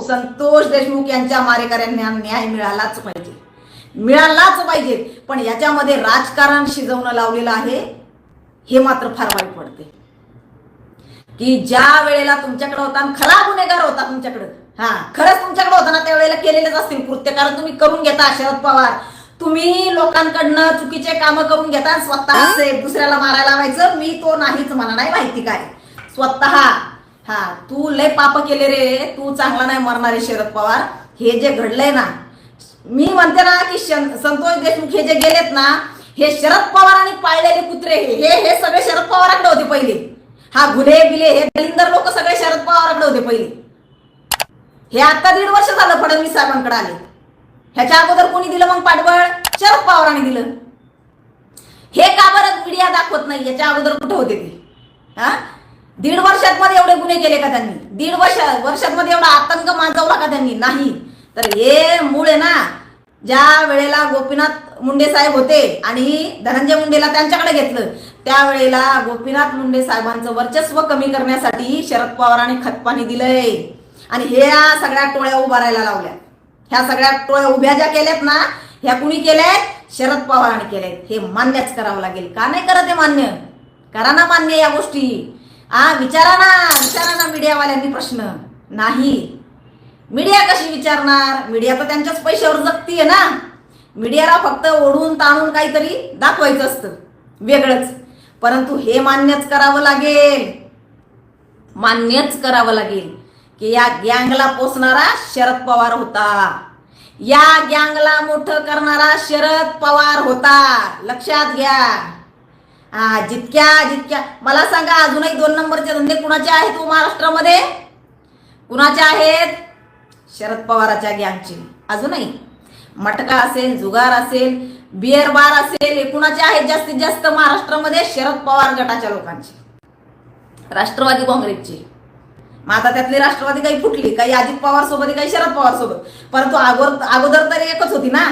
संतोष देशमुख यांच्या मारेकऱ्यांना न्याय मिळालाच पाहिजे. मिळालाच पाहिजे. पण याच्यामध्ये राजकारण शिजवणं लावलेलं आहे हे मात्र फार वाईट पडते की ज्या वेळेला तुमच्याकडे होता खरा गुन्हेगार होता तुमच्याकडे. हा खरंच तुमच्याकडे होता ना त्यावेळेला केलेलेच असतील कृत्य. कारण तुम्ही करून घेता शरद पवार. तुम्ही लोकांकडनं चुकीचे कामं करून घेता स्वतः दुसऱ्याला मारायला लावायचं. मी तो नाहीच मला नाही माहिती काय? स्वतः हा तू लय पाप केले रे. तू चांगला नाही मरणारे शरद पवार. हे जे घडलंय ना मी म्हणते ना की संतोष देशमुख हे जे गेलेत ना हे शरद पवारांनी पाळलेले कुत्रे हे हे सगळे शरद पवारांकडे होते पहिले. हा गुन्हे बिले हे दलिंदर लोक सगळे शरद पवारांकडे होते पहिले. हे आता दीड वर्ष झालं फडणवीस साहेबांकडे आले. ह्याच्या अगोदर कोणी दिलं मग पाठबळ? शरद पवारांनी दिलं. हे का बरं मीडिया दाखवत नाही? याच्या अगोदर कुठे होते ते? हा? दीड वर्षात मध्ये एवढे गुन्हे केले का त्यांनी? दीड वर्ष वर्षात मध्ये एवढा आतंक माजवला का त्यांनी? नाही. तर हे मूळ आहे ना ज्या वेळेला गोपीनाथ मुंडे साहेब होते आणि धनंजय मुंडेला त्यांच्याकडे घेतलं त्यावेळेला गोपीनाथ मुंडे साहेबांचं वर्चस्व कमी करण्यासाठी शरद पवारांनी खतपाणी दिलंय. आणि ह्या सगळ्या टोळ्या उभारायला लावल्या ह्या सगळ्या टोळ्या उभ्या ज्या केल्यात ना ह्या कुणी केल्यात? शरद पवारांनी केल्यात. हे मान्यच करावं लागेल. का नाही करत हे मान्य? करा ना मान्य या गोष्टी. हा विचारा ना विचारा ना मीडियावाल्यांनी प्रश्न. नाही. मीडिया कशी विचारणार? मीडिया तर त्यांच्याच पैशावर जगतीये ना. मीडियाला फक्त ओढून ताणून काहीतरी दाखवायचं असतं. वेगळंच. परंतु हे मान्यच करावं लागेल. मान्यच करावं लागेल की या गँगला पोचणारा शरद पवार होता. या गँगला मोठं करणारा शरद पवार होता. लक्षात घ्या. हा जितक्या जितक्या. मला सांगा अजूनही दोन नंबरचे धंदे कुणाचे आहेत हो महाराष्ट्रामध्ये? कुणाचे आहेत? शरद पवाराच्या गँगचे. अजूनही. मटका असेल जुगार असेल बिअर बार असेल हे कुणाचे आहेत जास्तीत जास्त महाराष्ट्रामध्ये? शरद पवार गटाच्या लोकांचे. राष्ट्रवादी काँग्रेसचे. मग आता त्यातली राष्ट्रवादी काही फुटली काही अजित पवार सोबत काही शरद पवार सोबत. परंतु अगोदर अगोदर तरी एकच होती ना?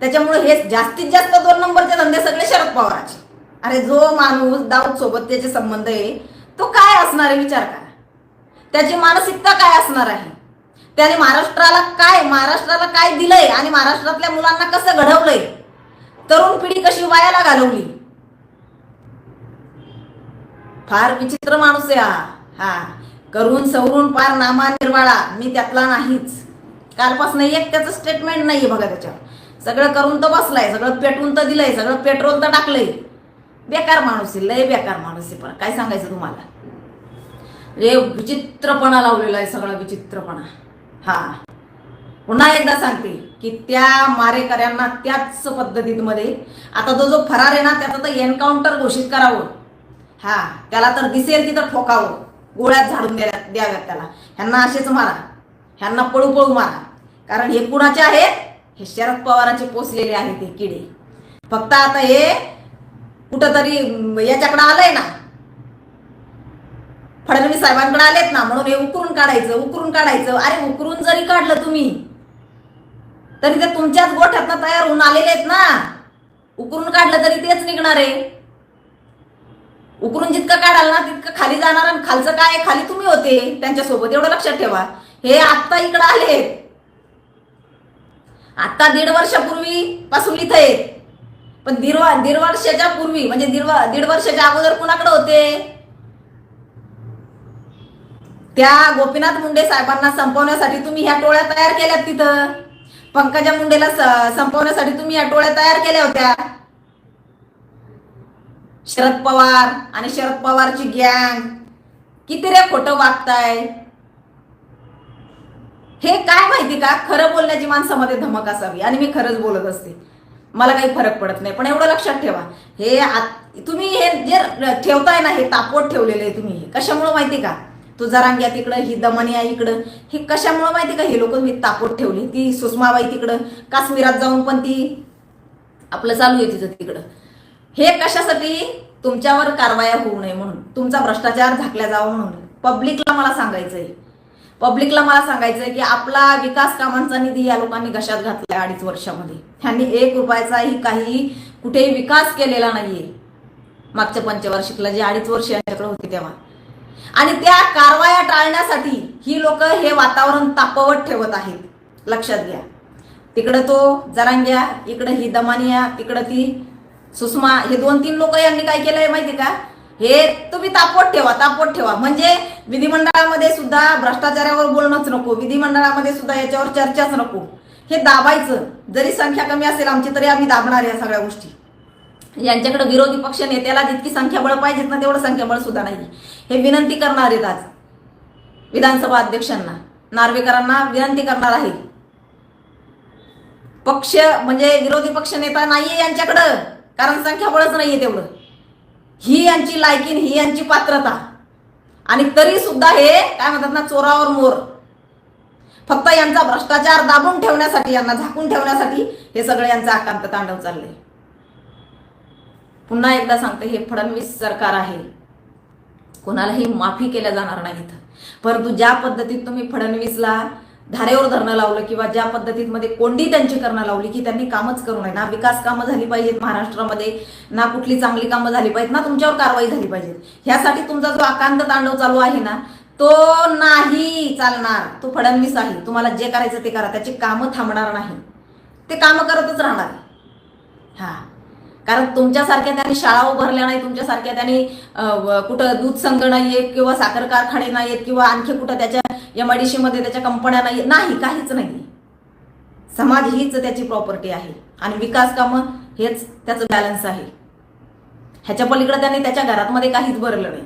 त्याच्यामुळे हे जास्तीत जास्त दोन नंबरचे धंदे सगळे शरद पवाराचे. अरे जो माणूस दाऊद सोबत त्याचे संबंध आहे तो काय असणार आहे? विचार करा. त्याची मानसिकता काय असणार आहे? त्याने महाराष्ट्राला काय महाराष्ट्राला काय दिलंय आणि महाराष्ट्रातल्या मुलांना कसं घडवलंय? तरुण पिढी कशी वायाला घालवली? फार विचित्र माणूस आहे हा. हा. करून सवरून पार नामा निर्वाळा. मी त्यातला नाहीच. कालपासून एक त्याचं स्टेटमेंट नाहीये बघा त्याच्यावर. सगळं करून तर बसलाय सगळं पेटवून तर दिलंय सगळं पेट्रोल तर टाकलंय. बेकार माणूस आहे लय बेकार माणूस आहे पण. काय सांगायचं तुम्हाला? रे विचित्रपणा लावलेला आहे सगळा विचित्रपणा. हा. पुन्हा एकदा सांगते की त्या मारेकऱ्यांना त्याच पद्धतीमध्ये आता तो जो फरार आहे ना त्याचा तर एन्काउंटर घोषित करावं. हा त्याला तर दिसेल तिथं ठोकावं. गोळ्यात झाडून द्या द्याव्यात त्याला. ह्यांना असेच मारा. ह्यांना पळू पळू मारा. कारण हे कुणाचे आहेत? हे शरद पवारांचे पोचलेले आहेत हे किडे. फक्त आता हे कुठंतरी याच्याकडे आलंय ना. फडणवीस साहेबांकडे आलेत ना म्हणून हे उकरून काढायचं उकरून काढायचं. अरे उकरून जरी काढलं तुम्ही तरी ते तुमच्याच गोठ्यातनं तयार होऊन आलेले आहेत ना. उकरून काढलं तरी तेच निघणार आहे. उकरून जितकं काढाल ना तितकं खाली जाणार आणि खालचं काय खाली तुम्ही होते. त्यांच्यासोबत एवढं लक्षात ठेवा. हे आत्ता इकडं आलेत. आता दीड वर्षापूर्वी पासून इथं आहेत. पण दीड दीड वर्षाच्या पूर्वी म्हणजे दीड दीड वर्षाच्या अगोदर कुणाकडे होते? त्या गोपीनाथ मुंडे साहेबांना संपवण्यासाठी तुम्ही ह्या टोळ्या तयार केल्यात तिथं. पंकजा मुंडेला संपवण्यासाठी तुम्ही ह्या टोळ्या तयार केल्या होत्या. शरद पवार आणि शरद पवारची गँग. किती रे खोटं वागताय. हे काय माहिती का? खरं बोलण्याची माणसामध्ये धमक असावी आणि मी खरंच बोलत असते. मला काही फरक पडत नाही. पण एवढं लक्षात ठेवा. हे तुम्ही हे जे ठेवताय ना हे तापवत ठेवलेलं आहे तुम्ही. हे कशामुळं माहिती का? तू जरांग्या तिकडं ही दमनिया इकडं. हे कशामुळं माहिती का? हे लोक मी तापवत ठेवली. ती सुषमाबाई तिकडं काश्मीरात जाऊन पण ती आपलं चालू आहे तिचं तिकडं. हे कशासाठी? तुमच्यावर कारवाया होऊ नये म्हणून. तुमचा भ्रष्टाचार झाकला जावा म्हणून. पब्लिकला मला सांगायचं आहे पब्लिकला मला सांगायचंय की आपला विकास कामांचा निधी या लोकांनी घशात घातलाय अडीच वर्षामध्ये? त्यांनी एक रुपयाचाही काही कुठेही विकास केलेला नाहीये. मागच्या पंचवार्षिकला जे अडीच वर्ष यांच्याकडे होते तेव्हा. आणि त्या कारवाया टाळण्यासाठी ही लोक हे वातावरण तापवत ठेवत आहेत. लक्षात घ्या. तिकडं तो जरांग्या इकडं ही दमानिया तिकडं ती सुषमा हे दोन तीन लोक यांनी काय केलंय माहिती का? हे तुम्ही तापवत ठेवा तापवत ठेवा. म्हणजे विधिमंडळामध्ये सुद्धा भ्रष्टाचारावर बोलणंच नको विधिमंडळामध्ये सुद्धा याच्यावर चर्चाच नको. हे दाबायचं. जरी संख्या कमी असेल आमची तरी आम्ही दाबणार या सगळ्या गोष्टी. यांच्याकडे विरोधी पक्ष नेत्याला जितकी संख्याबळ पाहिजेत ना तेवढं संख्याबळ सुद्धा नाही हे विनंती करणार आहेत आज विधानसभा अध्यक्षांना. नार्वेकरांना विनंती करणार आहे. पक्ष म्हणजे विरोधी पक्ष नेता नाहीये यांच्याकडं. कारण संख्याबळच नाहीये तेवढं. ही यांची लायकीन ही यांची पात्रता. आणि तरी सुद्धा हे काय म्हणतात ना चोरावर मोर. फक्त यांचा भ्रष्टाचार दाबून ठेवण्यासाठी यांना झाकून ठेवण्यासाठी हे सगळं यांचं आकांत तांडव चाललंय. पुन्हा एकदा सांगते हे फडणवीस सरकार आहे. कोणालाही माफी केल्या जाणार नाहीत परंतु ज्या पद्धतीत तुम्ही फडणवीसला धारेवर धरणं लावलं किंवा ज्या पद्धतीमध्ये कोंडी त्यांची करणं लावली की त्यांनी कामच करू नये. ना विकास कामं झाली पाहिजेत महाराष्ट्रामध्ये ना कुठली चांगली कामं झाली पाहिजेत ना तुमच्यावर कारवाई झाली पाहिजे ह्यासाठी तुमचा जो आकांत तांडव चालू आहे ना तो नाही चालणार. तो फडणवीस आहे. तुम्हाला जे करायचं ते करा. त्याची कामं थांबणार नाही. ते कामं करतच राहणार हा. कारण तुमच्यासारख्या त्यांनी शाळा उभारल्या नाही तुमच्यासारख्या त्यांनी कुठं दूध संघ आहेत किंवा साखर कारखाने नाहीयेत किंवा आणखी कुठं त्याच्या एम आय त्याच्या कंपन्या नाही नाही काहीच नाही. समाज हीच त्याची प्रॉपर्टी आहे. आणि विकास कामं हेच त्याचं बॅलन्स आहे. ह्याच्या पलीकडे त्यांनी त्याच्या घरातमध्ये काहीच भरलं नाही.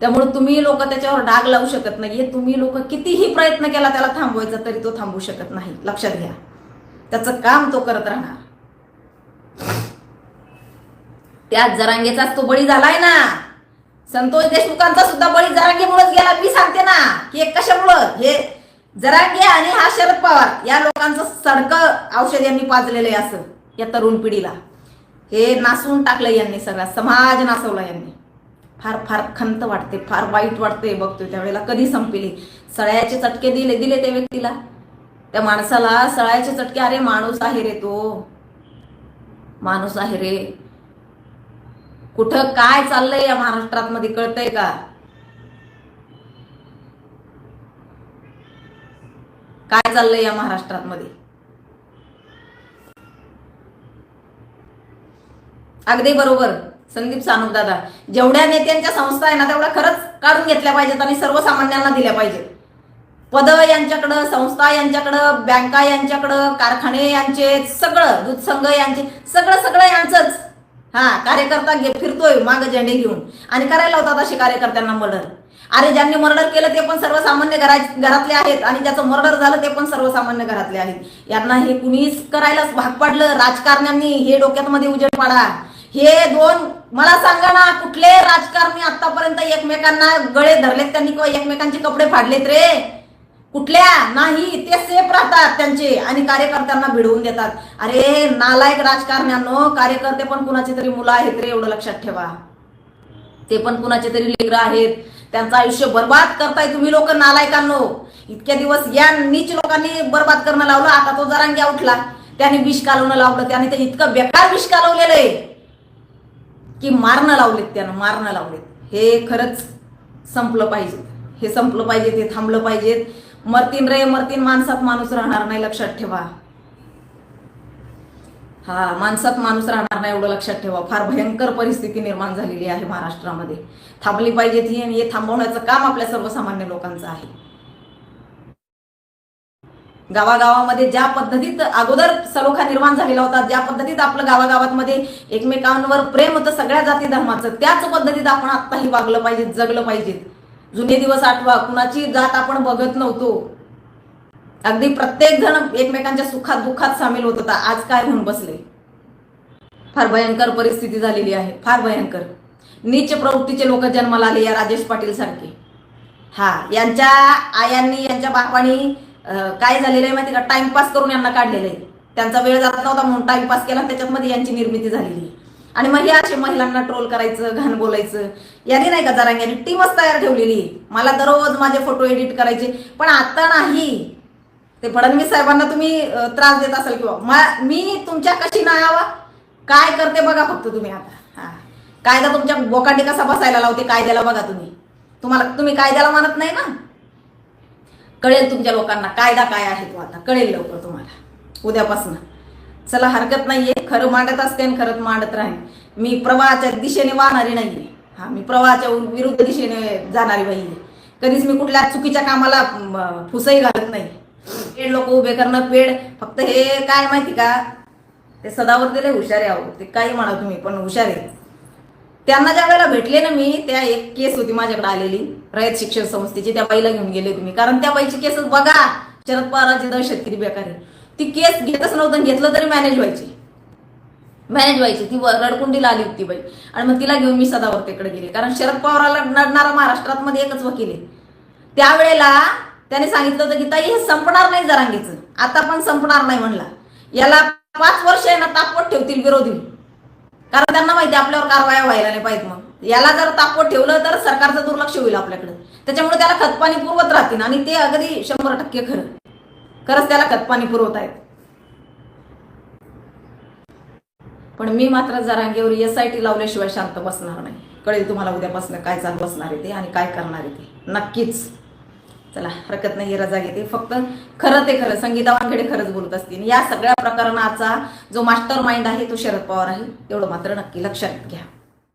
त्यामुळे तुम्ही लोक त्याच्यावर डाग लावू शकत नाहीये. तुम्ही लोक कितीही प्रयत्न केला त्याला थांबवायचा तरी तो थांबू शकत नाही. लक्षात घ्या. त्याचं काम तो करत राहणार. त्या जरांगेचाच तो बळी झालाय ना. संतोष देशमुखांचा सुद्धा बळी जरांगेमुळेच गेला मी सांगते ना की हे कशामुळं? हे जरांगे आणि हा शरद पवार या लोकांचं सडकं औषध यांनी पाजलेलं आहे असं या तरुण पिढीला. हे नासून टाकलं यांनी सगळा समाज नासवला यांनी. फार फार खंत वाटते फार वाईट वाटते बघतोय त्यावेळेला कधी संपली. सळ्याचे चटके दिले दिले त्या व्यक्तीला. त्या माणसाला सळ्याचे चटके अरे माणूस आहे रे तो माणूस आहे रे कुठं काय चाललंय या महाराष्ट्रात मध्ये कळतंय का? काय चाललंय या महाराष्ट्रात मध्ये अगदी बरोबर. संदीप सानू दादा जेवढ्या नेत्यांच्या संस्था आहे ना तेवढ्या खरंच काढून घेतल्या पाहिजेत आणि सर्वसामान्यांना दिल्या पाहिजेत. पद यांच्याकडं संस्था यांच्याकडं बँका यांच्याकडं कारखाने यांचे सगळं दूध संघ यांचे सगळं सगळं यांचंच. हा कार्यकर्ता घे फिरतोय माग झेंडे घेऊन. आणि करायला होतात असे कार्यकर्त्यांना मर्डर. अरे ज्यांनी मर्डर केलं ते पण सर्वसामान्य घरा घरातले आहेत. आणि ज्याचं मर्डर झालं ते पण सर्वसामान्य घरातले आहेत. यांना हे कुणीच करायलाच भाग पाडलं. राजकारण्यांनी हे डोक्यात मध्ये उजेड पाडा. हे दोन मला सांगा ना कुठले राजकारणी आतापर्यंत एकमेकांना गळे धरलेत त्यांनी किंवा एकमेकांचे कपडे फाडलेत रे? कुठल्या? नाही ते सेफ राहतात त्यांचे. आणि कार्यकर्त्यांना भिडवून देतात. अरे नालायक राजकारण्यांनो कार्यकर्ते पण कुणाचे तरी मुलं आहेत रे एवढं लक्षात ठेवा. ते पण कुणाचे तरी लेकरं आहेत. त्यांचं आयुष्य बर्बाद करताय तुम्ही लोक नालायकांनो. इतक्या दिवस या नीच लोकांनी बर्बाद करणं लावलं आता तो जरांग्या उठला. त्याने विष कालवणं लावलं त्याने ते इतकं बेकार विष कालवलेलं आहे की मारणं लावलेत त्यानं मारणं लावलेत. हे खरंच संपलं पाहिजे. हे संपलं पाहिजे ते थांबलं पाहिजेत. मरतीन रे मरतीन माणसात माणूस राहणार नाही लक्षात ठेवा. हा माणसात माणूस राहणार नाही एवढं लक्षात ठेवा. फार भयंकर परिस्थिती निर्माण झालेली आहे महाराष्ट्रामध्ये. थांबली पाहिजे ती आणि हे थांबवण्याचं काम आपल्या सर्वसामान्य लोकांचं आहे. गावागावामध्ये ज्या पद्धतीत अगोदर सलोखा निर्माण झालेला होता ज्या पद्धतीत आपलं गावागावांमध्ये एकमेकांवर प्रेम होतं सगळ्या जाती धर्माचं त्याच पद्धतीत आपण आत्ताही वागलं पाहिजे जगलं पाहिजे जुने दिवस आठवा कुणाची जात आपण बघत नव्हतो. अगदी प्रत्येक जण एकमेकांच्या सुखात दुःखात सामील होत होता. आज काय होऊन बसले? फार भयंकर परिस्थिती झालेली आहे. फार भयंकर. नीच प्रवृत्तीचे लोक जन्माला आले या राजेश पाटील सारखे. हा यांच्या आयांनी यांच्या बापानी काय झालेलं आहे माहिती का? टाइमपास करून यांना काढलेलं आहे. त्यांचा वेळ जात नव्हता म्हणून टाइमपास केला त्याच्यात मध्ये यांची निर्मिती झालेली आहे. आणि मग हे असे महिलांना ट्रोल करायचं घाण बोलायचं. यांनी नाही का जरा टीमच तयार ठेवलेली. मला दररोज माझे फोटो एडिट करायचे. पण आता नाही. ते फडणवीस साहेबांना तुम्ही त्रास देत असाल किंवा मी तुमच्या कशी नाही यावा काय करते बघा फक्त तुम्ही आता. हा. कायदा तुमच्या बोकांडी कसा बसायला लावते कायद्याला बघा तुम्ही. तुम्हाला तुम्ही कायद्याला मानत नाही ना? कळेल तुमच्या लोकांना कायदा काय आहे तो आता. कळेल लवकर तुम्हाला. उद्यापासून. चला हरकत नाहीये. खरं मांडत असते आणि खरंच मांडत राहीन. मी प्रवाहाच्या दिशेने वाहणारी नाहीये. हा मी प्रवाहाच्या विरुद्ध दिशेने जाणारी बाई आहे कधीच मी कुठल्या चुकीच्या कामाला फुसही घालत नाही. पेड लोक उभे करणं पेड. फक्त हे काय माहिती का? ते सदावर दिले हुशार आहे अहो. ते काही म्हणा तुम्ही पण हुशार आहे. त्यांना ज्या वेळेला भेटले ना मी त्या एक केस होती माझ्याकडे आलेली. रयत शिक्षण संस्थेची. त्या बाईला घेऊन गेले तुम्ही कारण त्या बाईची केसच बघा. शरद पवारांची दहशतगिरी बेकार आहे. ती केस घेतच नव्हतं घेतलं तरी मॅनेज व्हायची. मॅनेज व्हायची. ती रडकुंडीला आली होती बाई. आणि मग तिला घेऊन मी सदावर्तेकडे गेले. कारण शरद पवाराला लढणारा महाराष्ट्रात मध्ये एकच वकील आहे. त्यावेळेला त्याने सांगितलं होतं की ताई हे संपणार नाही जरांगीचं. आता पण संपणार नाही म्हणला. याला पाच वर्ष आहे ना तापवत ठेवतील विरोधी. कारण त्यांना माहिती आपल्यावर कारवाया व्हायला नाही पाहिजे मग. याला जर तापवत ठेवलं तर सरकारचं दुर्लक्ष होईल आपल्याकडे. त्याच्यामुळे त्याला खतपाणी पुरवत राहतील. आणि ते अगदी शंभर टक्के खरं. खरंच त्याला खतपाणी पुरवत आहेत. पण मी मात्र जरांगेवर एस आय टी लावल्याशिवाय शांत बसणार नाही. कळेल तुम्हाला उद्यापासून काय चालू असणार आहे ते आणि काय करणार आहे ते. नक्कीच. चला हरकत नाही रजा घेते. फक्त खरं ते खरं संगीता वानखेडे खरंच बोलत असतील. या सगळ्या प्रकरणाचा जो मास्टर माइंड आहे तो शरद पवार आहे एवढं मात्र नक्की लक्षात घ्या.